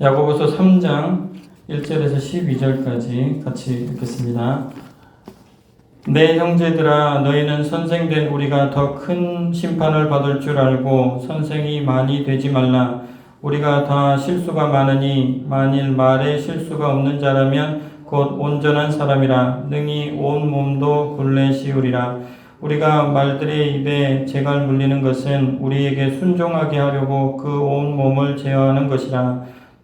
야고보서 3장 1절에서 12절까지 같이 읽겠습니다. 내 형제들아 너희는 선생된 우리가 더 큰 심판을 받을 줄 알고 선생이 많이 되지 말라. 우리가 다 실수가 많으니 만일 말에 실수가 없는 자라면 곧 온전한 사람이라. 능히 온 몸도 굴레 씌우리라. 우리가 말들의 입에 재갈 물리는 것은 우리에게 순종하게 하려고 그 온 몸을 제어하는 것이라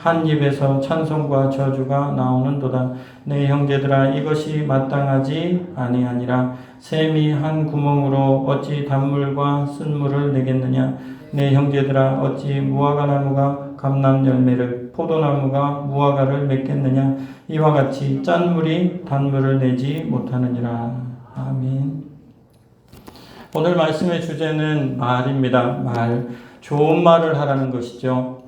한 입에서 찬송과 저주가 나오는도다. 내 형제들아 이것이 마땅하지 아니하니라. 샘이 한 구멍으로 어찌 단물과 쓴물을 내겠느냐? 내 형제들아 어찌 무화과 나무가 감람 열매를 포도나무가 무화과를 맺겠느냐? 이와 같이 짠 물이 단물을 내지 못하느니라. 아멘. 오늘 말씀의 주제는 말입니다. 말. 좋은 말을 하라는 것이죠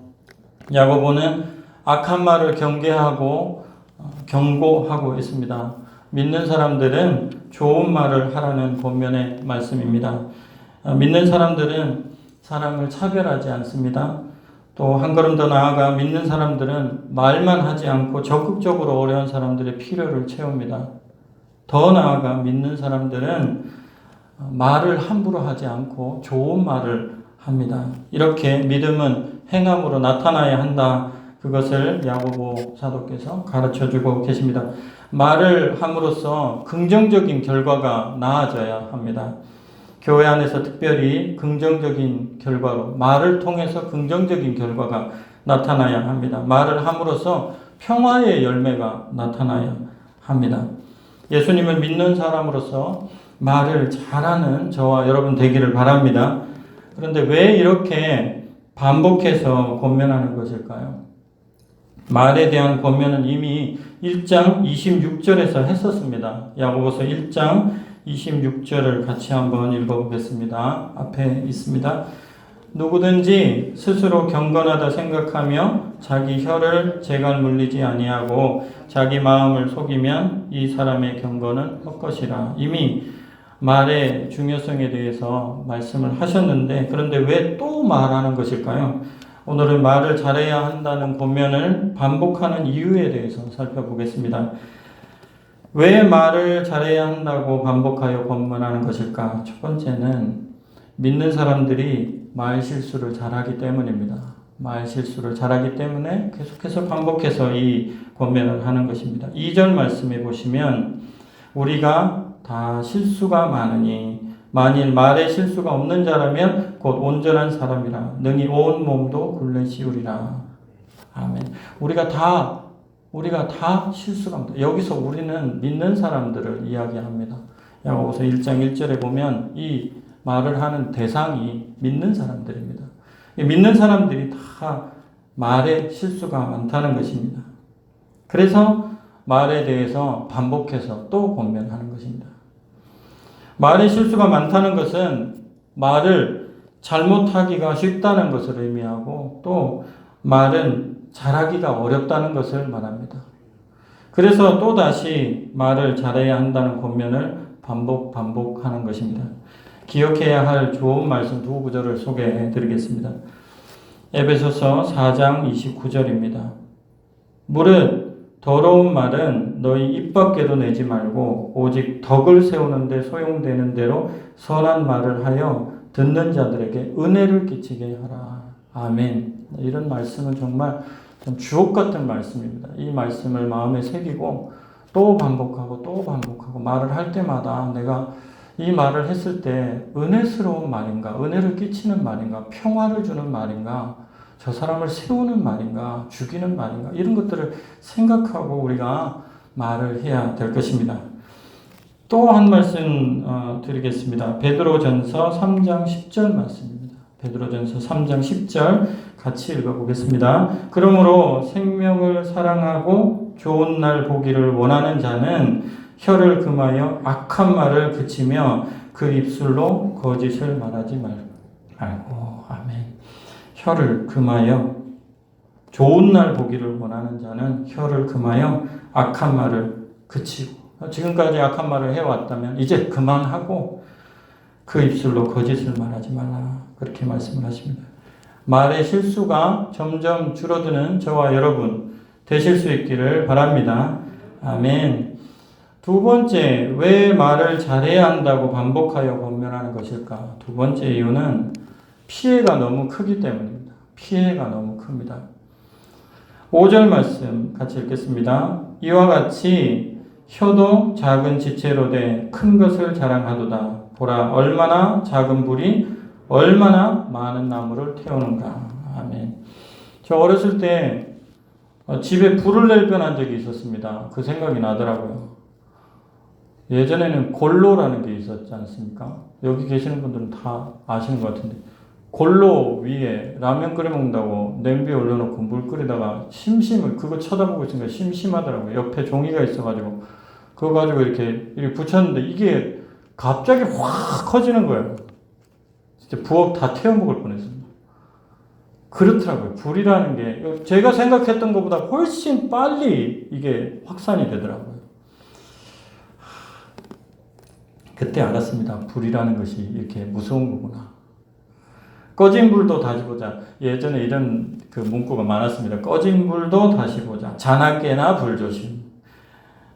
야고보는 악한 말을 경계하고 어, 경고하고 있습니다 믿는 사람들은 좋은 말을 하라는 본면의 말씀입니다. 어, 믿는 사람들은 사람을 차별하지 않습니다. 또 한 걸음 더 나아가 믿는 사람들은 말만 하지 않고 적극적으로 어려운 사람들의 필요를 채웁니다. 더 나아가 믿는 사람들은 어, 말을 함부로 하지 않고 좋은 말을 합니다. 이렇게 믿음은 행함으로 나타나야 한다. 그것을 야고보 사도께서 가르쳐 주고 계십니다. 말을 함으로써 긍정적인 결과가 나아져야 합니다. 교회 안에서 특별히 긍정적인 결과로 말을 통해서 긍정적인 결과가 나타나야 합니다. 말을 함으로써 평화의 열매가 나타나야 합니다. 예수님을 믿는 사람으로서 말을 잘하는 저와 여러분 되기를 바랍니다. 그런데 왜 이렇게 반복해서 권면하는 것일까요? 말에 대한 권면은 이미 1장 26절에서 했었습니다. 야고보서 1장 26절을 같이 한번 읽어보겠습니다. 앞에 있습니다. 누구든지 스스로 경건하다 생각하며 자기 혀를 재갈 물리지 아니하고 자기 마음을 속이면 이 사람의 경건은 헛것이라. 이미 말의 중요성에 대해서 말씀을 하셨는데 그런데 왜 또 말하는 것일까요? 오늘은 말을 잘해야 한다는 본면을 반복하는 이유에 대해서 살펴보겠습니다. 왜 말을 잘해야 한다고 반복하여 권면하는 것일까? 첫 번째는 믿는 사람들이 말 실수를 잘하기 때문입니다. 말 실수를 잘하기 때문에 계속해서 반복해서 이 권면을 하는 것입니다. 2절 말씀에 보시면 우리가 다 실수가 많으니 만일 말에 실수가 없는 자라면 곧 온전한 사람이라 능히 온 몸도 굴레 씌우리라. 아멘. 우리가 다 우리가 다 실수가 없다. 여기서 우리는 믿는 사람들을 이야기합니다. 야고보서 1장 1절에 보면 이 말을 하는 대상이 믿는 사람들입니다. 믿는 사람들이 다 말에 실수가 많다는 것입니다. 그래서 말에 대해서 반복해서 또 권면하는 것입니다. 말의 실수가 많다는 것은 말을 잘못하기가 쉽다는 것을 의미하고 또 말은 잘하기가 어렵다는 것을 말합니다. 그래서 또 다시 말을 잘해야 한다는 권면을 반복 반복하는 것입니다. 기억해야 할 좋은 말씀 두 구절을 소개해 드리겠습니다. 에베소서 4장 29절입니다. 무릇 더러운 말은 너희 입 밖에도 내지 말고 오직 덕을 세우는데 소용되는 대로 선한 말을 하여 듣는 자들에게 은혜를 끼치게 하라. 아멘. 이런 말씀은 정말 주옥 같은 말씀입니다. 이 말씀을 마음에 새기고 또 반복하고 또 반복하고 말을 할 때마다 내가 이 말을 했을 때 은혜스러운 말인가, 은혜를 끼치는 말인가, 평화를 주는 말인가, 저 사람을 세우는 말인가, 죽이는 말인가, 이런 것들을 생각하고 우리가 말을 해야 될 것입니다. 또 한 말씀 어, 드리겠습니다. 베드로전서 3장 10절 말씀입니다. 베드로전서 3장 10절 같이 읽어보겠습니다. 그러므로 생명을 사랑하고 좋은 날 보기를 원하는 자는 혀를 금하여 악한 말을 그치며 그 입술로 거짓을 말하지 말고. 혀를 금하여 좋은 날 보기를 원하는 자는 혀를 금하여 악한 말을 그치고 지금까지 악한 말을 해왔다면 이제 그만하고 그 입술로 거짓을 말하지 말라 그렇게 말씀을 하십니다. 말의 실수가 점점 줄어드는 저와 여러분 되실 수 있기를 바랍니다. 아멘. 두 번째, 왜 말을 잘해야 한다고 반복하여 권면하는 것일까? 두 번째 이유는 피해가 너무 크기 때문입니다. 피해가 너무 큽니다. 5절 말씀 같이 읽겠습니다. 이와 같이 혀도 작은 지체로 돼 큰 것을 자랑하도다. 보라, 얼마나 작은 불이 얼마나 많은 나무를 태우는가. 아멘. 저 어렸을 때 어, 집에 불을 낼 뻔한 적이 있었습니다. 그 생각이 나더라고요. 예전에는 골로라는 게 있었지 않습니까? 여기 계시는 분들은 다 아시는 것 같은데. 골로 위에 라면 끓여 먹는다고 냄비에 올려놓고 물 끓이다가 심심을, 그거 쳐다보고 있으니까 심심하더라고요. 옆에 종이가 있어가지고. 그거 가지고 이렇게, 이렇게 붙였는데 이게 갑자기 확 커지는 거예요. 진짜 부엌 다 태워 먹을 뻔했습니다. 그렇더라고요. 불이라는 게 제가 생각했던 것보다 훨씬 빨리 이게 확산이 되더라고요. 그때 알았습니다. 불이라는 것이 이렇게 무서운 거구나. 꺼진 불도 다시 보자. 예전에 이런 그 문구가 많았습니다. 꺼진 불도 다시 보자. 자나깨나 불조심.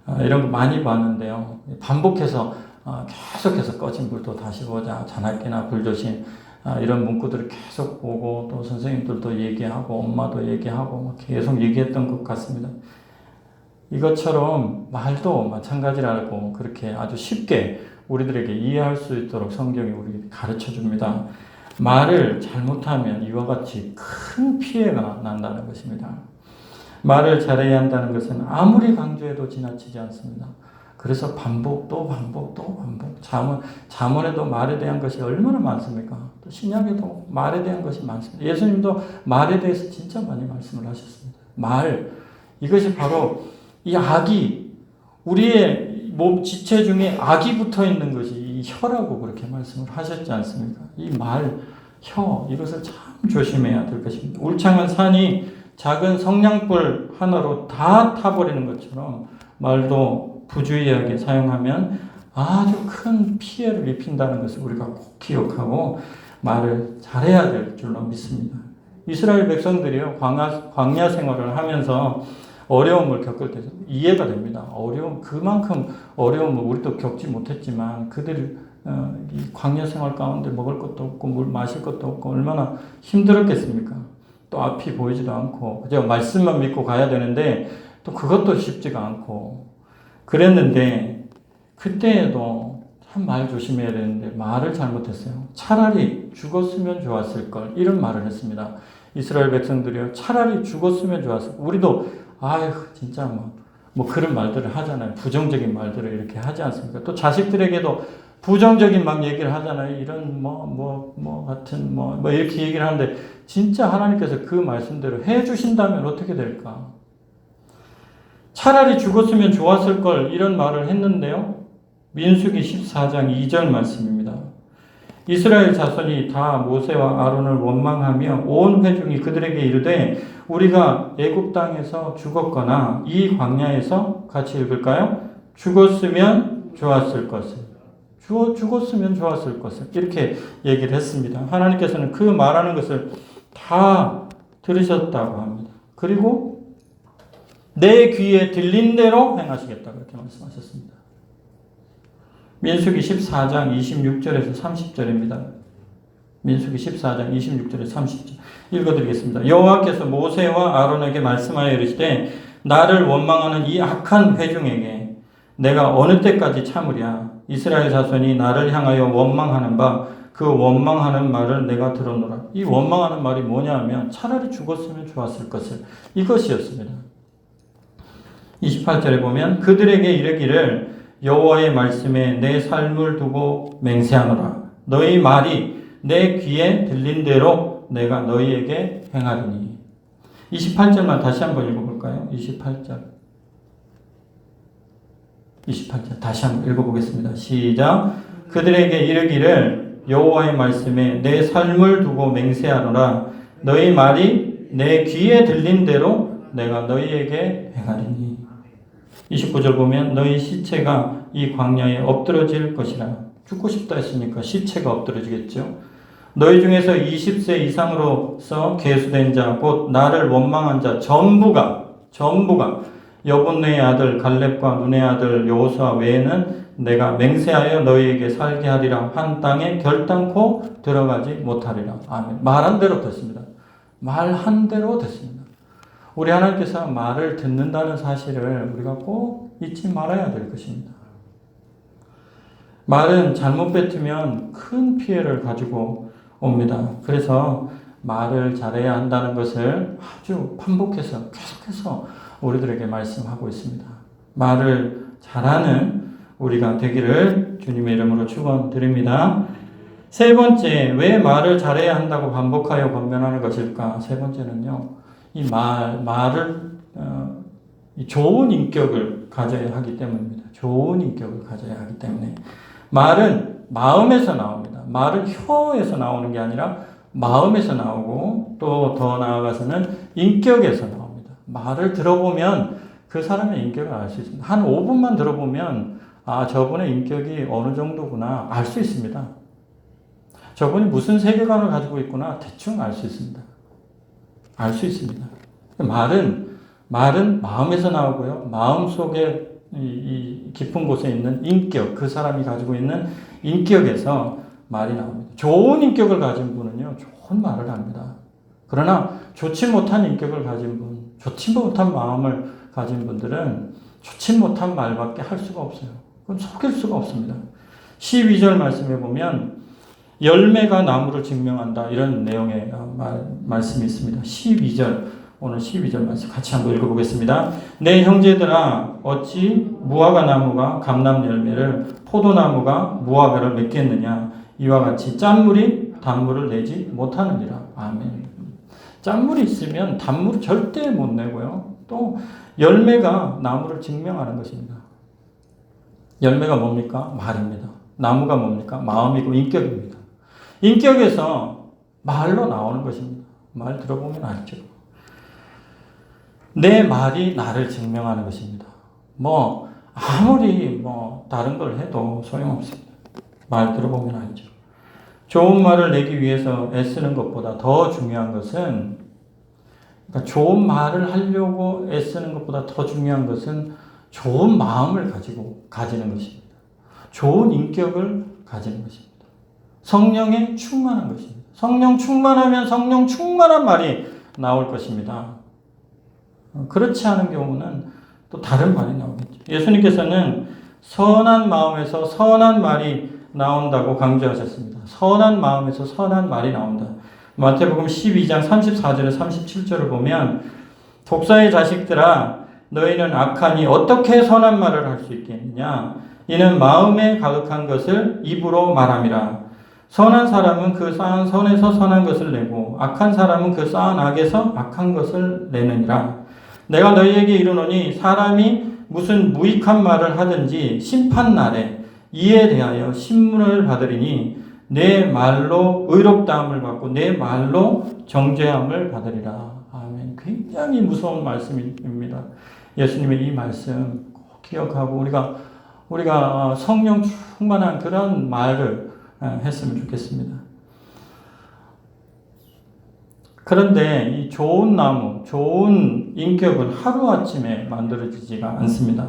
아, 이런 거 많이 봤는데요. 반복해서 아, 계속해서 꺼진 불도 다시 보자. 자나깨나 불조심. 아, 이런 문구들을 계속 보고 또 선생님들도 얘기하고 엄마도 얘기하고 계속 얘기했던 것 같습니다. 이것처럼 말도 마찬가지라고 그렇게 아주 쉽게 우리들에게 이해할 수 있도록 성경이 우리에게 가르쳐 줍니다. 말을 잘못하면 이와 같이 큰 피해가 난다는 것입니다. 말을 잘해야 한다는 것은 아무리 강조해도 지나치지 않습니다. 그래서 반복 또 반복 또 반복. 잠언 잠언에도 말에 대한 것이 얼마나 많습니까? 또 신약에도 말에 대한 것이 많습니다. 예수님도 말에 대해서 진짜 많이 말씀을 하셨습니다. 말 이것이 바로 이 악이 우리의 몸 지체 중에 악이 붙어 있는 것이 이 혀라고 그렇게 말씀을 하셨지 않습니까? 이 말, 혀 이것을 참 조심해야 될 것입니다. 울창한 산이 작은 성냥불 하나로 다 타버리는 것처럼 말도 부주의하게 사용하면 아주 큰 피해를 입힌다는 것을 우리가 꼭 기억하고 말을 잘해야 될 줄로 믿습니다. 이스라엘 백성들이요 광야, 광야 생활을 하면서 어려움을 겪을 때 이해가 됩니다. 어려움 그만큼 어려움을 우리도 겪지 못했지만 그들 어, 이 광야 생활 가운데 먹을 것도 없고 물 마실 것도 없고 얼마나 힘들었겠습니까? 또 앞이 보이지도 않고 그저 말씀만 믿고 가야 되는데 또 그것도 쉽지가 않고 그랬는데 그때에도 참 말 조심해야 되는데 말을 잘못했어요. 차라리 죽었으면 좋았을 걸 이런 말을 했습니다. 이스라엘 백성들이요 차라리 죽었으면 좋았을 걸. 우리도 아휴 진짜 뭐, 뭐 그런 말들을 하잖아요. 부정적인 말들을 이렇게 하지 않습니까? 또 자식들에게도 부정적인 막 얘기를 하잖아요. 이런 뭐 뭐 뭐 같은 뭐 뭐 이렇게 얘기를 하는데 진짜 하나님께서 그 말씀대로 해 주신다면 어떻게 될까? 차라리 죽었으면 좋았을 걸 이런 말을 했는데요. 민수기 14장 2절 말씀입니다. 이스라엘 자손이 다 모세와 아론을 원망하며 온 회중이 그들에게 이르되 우리가 애굽 땅에서 죽었거나 이 광야에서 같이 읽을까요? 죽었으면 좋았을 것을 죽어 죽었으면 좋았을 것을 이렇게 얘기를 했습니다. 하나님께서는 그 말하는 것을 다 들으셨다고 합니다. 그리고 내 귀에 들린 대로 행하시겠다 그렇게 말씀하셨습니다. 민수기 14장 26절에서 30절입니다. 민수기 14장 26절에서 30절 읽어드리겠습니다. 여호와께서 모세와 아론에게 말씀하여 이르시되 나를 원망하는 이 악한 회중에게 내가 어느 때까지 참으랴 이스라엘 자손이 나를 향하여 원망하는 바 그 원망하는 말을 내가 들었노라. 이 원망하는 말이 뭐냐 하면 차라리 죽었으면 좋았을 것을 이것이었습니다. 28절에 보면 그들에게 이르기를 여호와의 말씀에 내 삶을 두고 맹세하노라. 너희 말이 내 귀에 들린 대로 내가 너희에게 행하리니. 28절만 다시 한번 읽어볼까요? 28절. 28절 다시 한번 읽어보겠습니다. 시작. 그들에게 이르기를 여호와의 말씀에 내 삶을 두고 맹세하노라. 너희 말이 내 귀에 들린 대로 내가 너희에게 행하리니. 29절 보면 너희 시체가 이 광야에 엎드러질 것이라. 죽고 싶다 했으니까 시체가 엎드러지겠죠. 너희 중에서 20세 이상으로서 계수된 자, 곧 나를 원망한 자 전부가 전부가 여분의 아들 갈렙과 눈의 아들 여호수아 외에는 내가 맹세하여 너희에게 살게 하리라 한 땅에 결단코 들어가지 못하리라. 아멘. 말한 대로 됐습니다. 말한 대로 됐습니다. 우리 하나님께서 말을 듣는다는 사실을 우리가 꼭 잊지 말아야 될 것입니다. 말은 잘못 뱉으면 큰 피해를 가지고 옵니다. 그래서 말을 잘해야 한다는 것을 아주 반복해서 계속해서 우리들에게 말씀하고 있습니다. 말을 잘하는 우리가 되기를 주님의 이름으로 축원드립니다. 세 번째, 왜 말을 잘해야 한다고 반복하여 권면하는 것일까? 세 번째는요, 이 말, 말을, 어, 이 좋은 인격을 가져야 하기 때문입니다. 좋은 인격을 가져야 하기 때문에. 말은 마음에서 나옵니다. 말은 혀에서 나오는 게 아니라 마음에서 나오고 또 더 나아가서는 인격에서 나옵니다. 말을 들어보면 그 사람의 인격을 알 수 있습니다. 한 5분만 들어보면 아, 저분의 인격이 어느 정도구나 알 수 있습니다. 저분이 무슨 세계관을 가지고 있구나 대충 알 수 있습니다. 알 수 있습니다. 말은 말은 마음에서 나오고요. 마음 속에 이, 이 깊은 곳에 있는 인격, 그 사람이 가지고 있는 인격에서 말이 나옵니다. 좋은 인격을 가진 분은요, 좋은 말을 합니다. 그러나 좋지 못한 인격을 가진 분, 좋지 못한 마음을 가진 분들은 좋지 못한 말밖에 할 수가 없어요. 그건 속일 수가 없습니다. 12절 말씀에 보면 열매가 나무를 증명한다 이런 내용의 말, 말씀이 있습니다. 12절 오늘 12절 말씀 같이 한번 읽어보겠습니다. 내 형제들아 어찌 무화과 나무가 감람 열매를 포도나무가 무화과를 맺겠느냐 이와 같이 짠물이 단물을 내지 못하느니라. 아멘. 짠물이 있으면 단물을 절대 못 내고요. 또 열매가 나무를 증명하는 것입니다. 열매가 뭡니까? 말입니다. 나무가 뭡니까? 마음이고 인격입니다. 인격에서 말로 나오는 것입니다. 말 들어보면 알죠. 내 말이 나를 증명하는 것입니다. 뭐 아무리 뭐 다른 걸 해도 소용없습니다. 말 들어보면 알죠. 좋은 말을 내기 위해서 애쓰는 것보다 더 중요한 것은 그러니까 좋은 말을 하려고 애쓰는 것보다 더 중요한 것은 좋은 마음을 가지고 가지는 것입니다. 좋은 인격을 가지는 것입니다. 성령에 충만한 것입니다. 성령 충만하면 성령 충만한 말이 나올 것입니다. 그렇지 않은 경우는 또 다른 말이 나오겠죠. 예수님께서는 선한 마음에서 선한 말이 나온다고 강조하셨습니다. 선한 마음에서 선한 말이 나온다. 마태복음 12장 34절에 37절을 보면 독사의 자식들아 너희는 악하니 어떻게 선한 말을 할 수 있겠느냐 이는 마음에 가득한 것을 입으로 말함이라 선한 사람은 그 쌓은 선에서 선한 것을 내고 악한 사람은 그 쌓은 악에서 악한 것을 내느니라 내가 너희에게 이르노니 사람이 무슨 무익한 말을 하든지 심판 날에 이에 대하여 신문을 받으리니 내 말로 의롭다함을 받고 내 말로 정죄함을 받으리라. 아멘. 굉장히 무서운 말씀입니다. 예수님의 이 말씀 꼭 기억하고 우리가 우리가 성령 충만한 그런 말을 했으면 좋겠습니다. 그런데 이 좋은 나무, 좋은 인격은 하루아침에 만들어지지가 않습니다.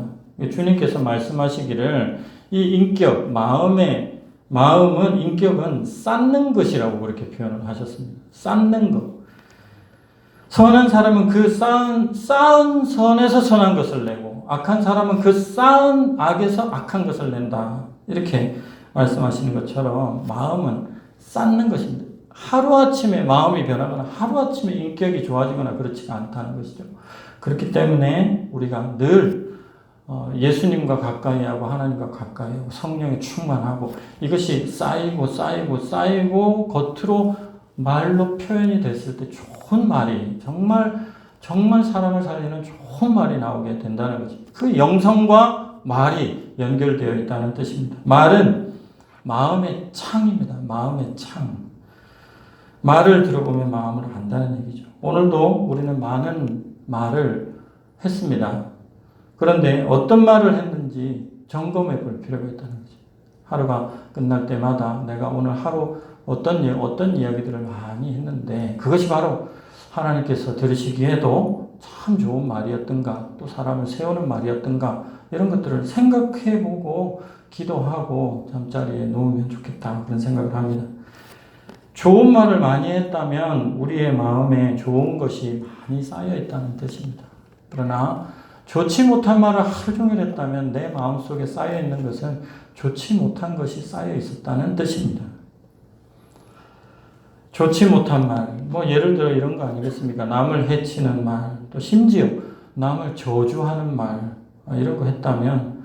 주님께서 말씀하시기를 이 인격, 마음의, 마음은, 인격은 쌓는 것이라고 그렇게 표현을 하셨습니다. 쌓는 것. 선한 사람은 그 쌓은, 쌓은 선에서 선한 것을 내고, 악한 사람은 그 쌓은 악에서 악한 것을 낸다. 이렇게 말씀하시는 것처럼 마음은 쌓는 것입니다. 하루아침에 마음이 변하거나 하루아침에 인격이 좋아지거나 그렇지가 않다는 것이죠. 그렇기 때문에 우리가 늘 어, 예수님과 가까이 하고 하나님과 가까이 하고 성령에 충만하고 이것이 쌓이고 쌓이고 쌓이고 겉으로 말로 표현이 됐을 때 좋은 말이 정말 정말 사람을 살리는 좋은 말이 나오게 된다는 거죠. 그 영성과 말이 연결되어 있다는 뜻입니다. 말은 마음의 창입니다. 마음의 창. 말을 들어보면 마음을 안다는 얘기죠. 오늘도 우리는 많은 말을 했습니다. 그런데 어떤 말을 했는지 점검해 볼 필요가 있다는 거죠. 하루가 끝날 때마다 내가 오늘 하루 어떤, 이- 어떤 이야기들을 많이 했는데 그것이 바로 하나님께서 들으시기에도 참 좋은 말이었던가 또 사람을 세우는 말이었던가 이런 것들을 생각해 보고 기도하고 잠자리에 놓으면 좋겠다 그런 생각을 합니다. 좋은 말을 많이 했다면 우리의 마음에 좋은 것이 많이 쌓여 있다는 뜻입니다. 그러나 좋지 못한 말을 하루 종일 했다면 내 마음 속에 쌓여 있는 것은 좋지 못한 것이 쌓여 있었다는 뜻입니다. 좋지 못한 말, 뭐 예를 들어 이런 거 아니겠습니까? 남을 해치는 말, 또 심지어 남을 저주하는 말, 아, 이런 거 했다면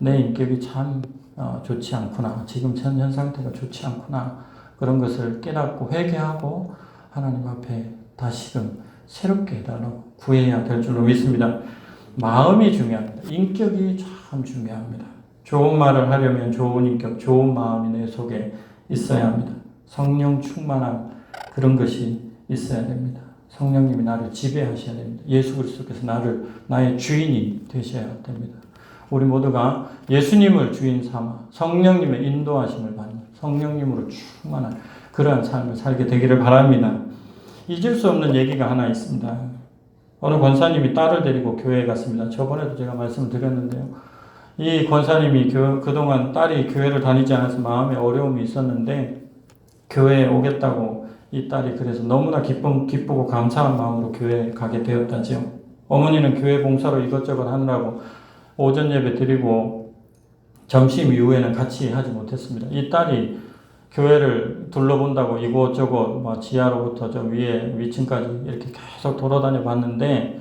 내 인격이 참 어, 좋지 않구나. 지금 현 상태가 좋지 않구나. 그런 것을 깨닫고 회개하고 하나님 앞에 다시금 새롭게 해달라고 구해야 될 줄로 믿습니다. 마음이 중요합니다. 인격이 참 중요합니다. 좋은 말을 하려면 좋은 인격, 좋은 마음이 내 속에 있어야 합니다. 성령 충만한 그런 것이 있어야 됩니다. 성령님이 나를 지배하셔야 됩니다. 예수 그리스도께서 나를 나의 주인이 되셔야 됩니다. 우리 모두가 예수님을 주인 삼아 성령님의 인도하심을 받는 성령님으로 충만한 그러한 삶을 살게 되기를 바랍니다. 잊을 수 없는 얘기가 하나 있습니다. 어느 권사님이 딸을 데리고 교회에 갔습니다. 저번에도 제가 말씀을 드렸는데요. 이 권사님이 교, 그동안 딸이 교회를 다니지 않아서 마음에 어려움이 있었는데 교회에 오겠다고 이 딸이 그래서 너무나 기쁨, 기쁘고 감사한 마음으로 교회에 가게 되었다지요. 어머니는 교회 봉사로 이것저것 하느라고 오전 예배 드리고 점심 이후에는 같이 하지 못했습니다. 이 딸이 교회를 둘러본다고 이곳저곳 뭐 지하로부터 저 위에 위층까지 이렇게 계속 돌아다녀 봤는데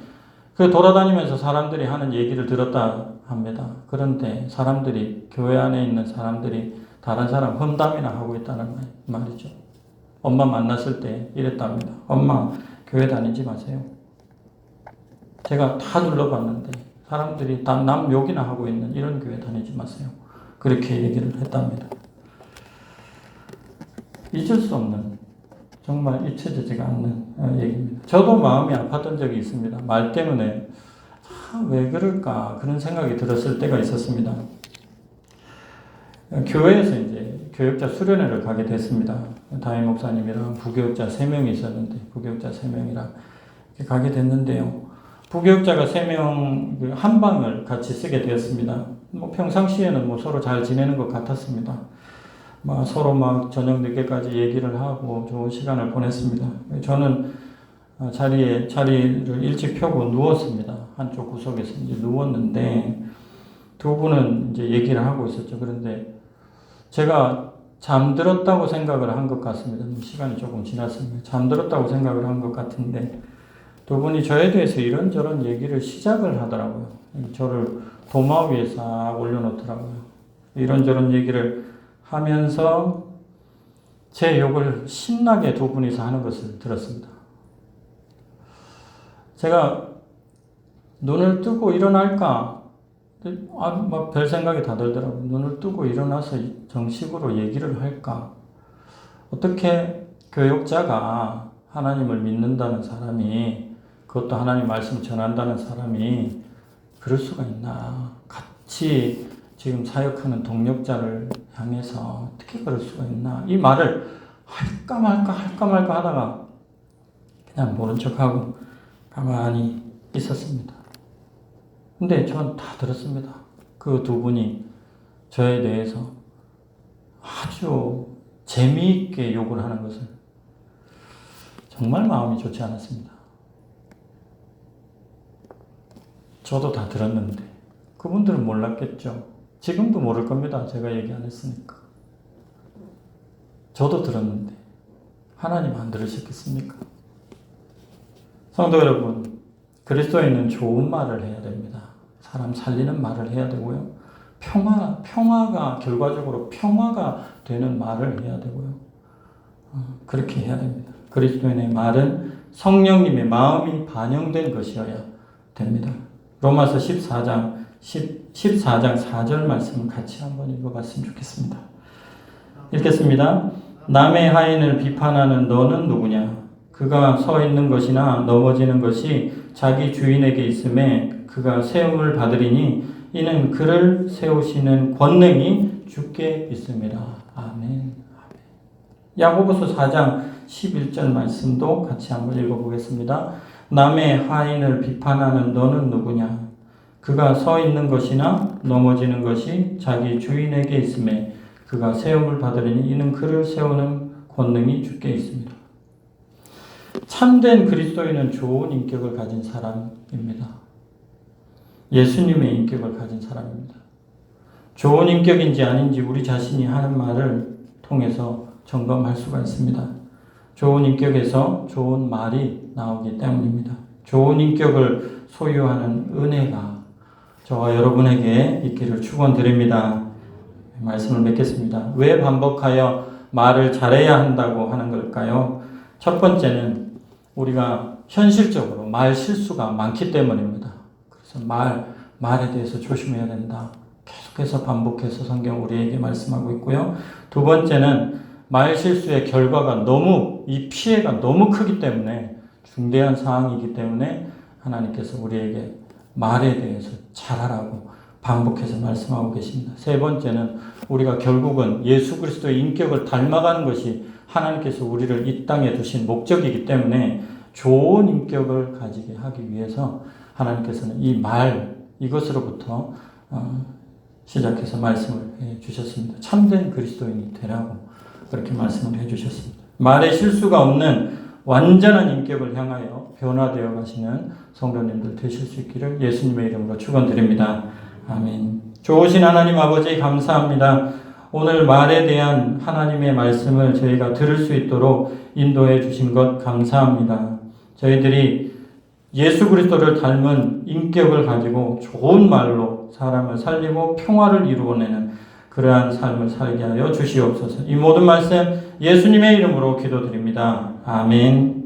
그 돌아다니면서 사람들이 하는 얘기를 들었다 합니다. 그런데 사람들이 교회 안에 있는 사람들이 다른 사람 험담이나 하고 있다는 말- 말이죠. 엄마 만났을 때 이랬답니다. 엄마 교회 다니지 마세요. 제가 다 둘러봤는데 사람들이 다 남 욕이나 하고 있는 이런 교회 다니지 마세요. 그렇게 얘기를 했답니다. 잊을 수 없는 정말 잊혀지지가 않는 어, 얘기입니다. 저도 마음이 아팠던 적이 있습니다. 말 때문에 아, 왜 그럴까 그런 생각이 들었을 때가 있었습니다. 어, 교회에서 이제 교육자 수련회를 가게 됐습니다. 담임 목사님이랑 부교육자 3명이 있었는데 부교육자 3명이랑 가게 됐는데요. 부교육자가 3명 그한 방을 같이 쓰게 되었습니다. 뭐 평상시에는 뭐 서로 잘 지내는 것 같았습니다. 막 서로 막 저녁 늦게까지 얘기를 하고 좋은 시간을 보냈습니다. 저는 어, 자리에 자리를 일찍 펴고 누웠습니다. 한쪽 구석에서 이제 누웠는데 두 분은 이제 얘기를 하고 있었죠. 그런데 제가 잠들었다고 생각을 한 것 같습니다. 시간이 조금 지났습니다. 잠들었다고 생각을 한 것 같은데 두 분이 저에 대해서 이런저런 얘기를 시작을 하더라고요. 저를 도마 위에 싹 올려놓더라고요. 이런저런 얘기를 하면서 제 욕을 신나게 두 분이서 하는 것을 들었습니다. 제가 눈을 뜨고 일어날까? 아, 막별 생각이 다 들더라고요. 눈을 뜨고 일어나서 정식으로 얘기를 할까? 어떻게 교육자가 하나님을 믿는다는 사람이 그것도 하나님 말씀을 전한다는 사람이 그럴 수가 있나? 같이 지금 사역하는 동력자를 향해서 어떻게 그럴 수가 있나? 이 말을 할까 말까 할까 말까 하다가 그냥 모른 척하고 가만히 있었습니다. 근데 전 다 들었습니다. 그 두 분이 저에 대해서 아주 재미있게 욕을 하는 것을 정말 마음이 좋지 않았습니다. 저도 다 들었는데 그분들은 몰랐겠죠. 지금도 모를 겁니다. 제가 얘기 안 했으니까. 저도 들었는데 하나님 안 들으셨겠습니까? 성도 여러분, 그리스도인은 좋은 말을 해야 됩니다. 사람 살리는 말을 해야 되고요. 평화, 평화가 결과적으로 평화가 되는 말을 해야 되고요. 어, 그렇게 해야 됩니다. 그리스도인의 말은 성령님의 마음이 반영된 것이어야 됩니다. 로마서 14장 10, 14장 4절 말씀을 같이 한번 읽어봤으면 좋겠습니다. 읽겠습니다. 남의 하인을 비판하는 너는 누구냐? 그가 서 있는 것이나 넘어지는 것이 자기 주인에게 있음에 그가 세움을 받으리니 이는 그를 세우시는 권능이 주께 있습니다. 아멘. 야고보서 4장 11절 말씀도 같이 한번 읽어보겠습니다. 남의 하인을 비판하는 너는 누구냐? 그가 서 있는 것이나 넘어지는 것이 자기 주인에게 있음에 그가 세움을 받으리니 이는 그를 세우는 권능이 주께 있습니다. 참된 그리스도인은 좋은 인격을 가진 사람입니다. 예수님의 인격을 가진 사람입니다. 좋은 인격인지 아닌지 우리 자신이 하는 말을 통해서 점검할 수가 있습니다. 좋은 인격에서 좋은 말이 나오기 때문입니다. 좋은 인격을 소유하는 은혜가 저와 여러분에게 있기를 축원드립니다. 말씀을 맺겠습니다. 왜 반복하여 말을 잘해야 한다고 하는 걸까요? 첫 번째는 우리가 현실적으로 말 실수가 많기 때문입니다. 그래서 말, 말에 대해서 조심해야 된다. 계속해서 반복해서 성경 우리에게 말씀하고 있고요. 두 번째는 말 실수의 결과가 너무, 이 피해가 너무 크기 때문에 중대한 사항이기 때문에 하나님께서 우리에게 말에 대해서 잘하라고 반복해서 말씀하고 계십니다. 세 번째는 우리가 결국은 예수 그리스도의 인격을 닮아가는 것이 하나님께서 우리를 이 땅에 두신 목적이기 때문에 좋은 인격을 가지게 하기 위해서 하나님께서는 이 말, 이것으로부터 어, 시작해서 말씀을 해 주셨습니다. 참된 그리스도인이 되라고 그렇게 말씀을 해 주셨습니다. 말에 실수가 없는 완전한 인격을 향하여 변화되어 가시는 성도님들 되실 수 있기를 예수님의 이름으로 축원드립니다. 아멘. 좋으신 하나님 아버지 감사합니다. 오늘 말에 대한 하나님의 말씀을 저희가 들을 수 있도록 인도해 주신 것 감사합니다. 저희들이 예수 그리스도를 닮은 인격을 가지고 좋은 말로 사람을 살리고 평화를 이루어내는 그러한 삶을 살게 하여 주시옵소서. 이 모든 말씀 예수님의 이름으로 기도드립니다. 아멘.